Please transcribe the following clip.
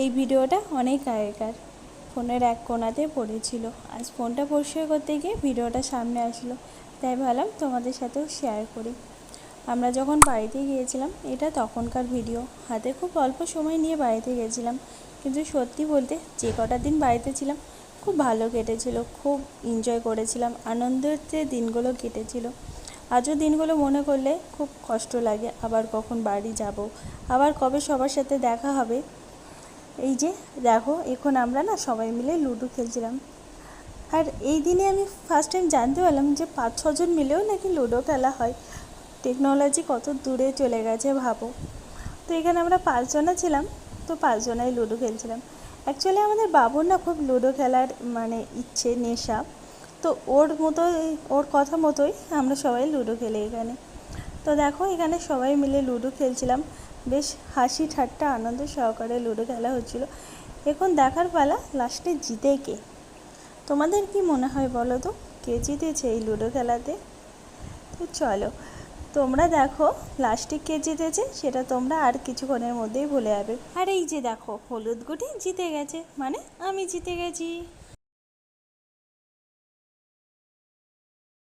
এই ভিডিওটা অনেক আগেকার। ফোনের এক কোণাতে পড়েছিল। আজ ফোনটা পরিষ্কার করতে গিয়ে ভিডিওটা সামনে আসলো। তাই ভাবলাম তোমাদের সাথেও শেয়ার করি। আমরা যখন বাড়িতে গিয়েছিলাম, এটা তখনকার ভিডিও হাতে খুব অল্প সময় নিয়ে বাড়িতে গেছিলাম। কিন্তু সত্যি বলতে, যে কটা দিন বাড়িতে ছিলাম, খুব ভালো কেটেছিল। খুব এনজয় করেছিলাম। আনন্দতে দিনগুলো কেটেছিল। আজও দিনগুলো মনে করলে খুব কষ্ট লাগে। আবার কখন বাড়ি যাব? আবার কবে সবার সাথে দেখা হবে? এই যে, দেখো, এখন আমরা না সবাই মিলে লুডো খেলছিলাম। আর এই দিনে আমি ফার্স্ট টাইম জানতে পারলাম যে পাঁচ ছজন মিলেও নাকি লুডো খেলা হয়। টেকনোলজি কত দূরে চলে গেছে, ভাবো। তো এখানে আমরা পাঁচজনা ছিলাম, তো পাঁচজনাই লুডো খেলছিলাম। অ্যাকচুয়ালি আমাদের বাবুর না খুব লুডো খেলার মানে ইচ্ছে, নেশা। তো ওর মতোই, ওর কথা মতোই আমরা সবাই লুডো খেলি এখানে। তো দেখো, এখানে সবাই মিলে লুডো খেলছিলাম। বেশ হাসি, ঠাট্টা, আনন্দ সহকারে লুডো খেলা হচ্ছিল। এখন দেখার পালা লাস্টে জিতে কে? তোমাদের কি মনে হয় বলো তো? কে জিতেছে এই লুডো খেলাতে? তো চলো, তোমরা দেখো লাস্টে কে জিতেছে সেটা তোমরা আর কিছুক্ষণের মধ্যেই ভুলে যাবে। আর এই যে দেখো, হলুদ গুটি জিতে গেছে। মানে আমি জিতে গেছি।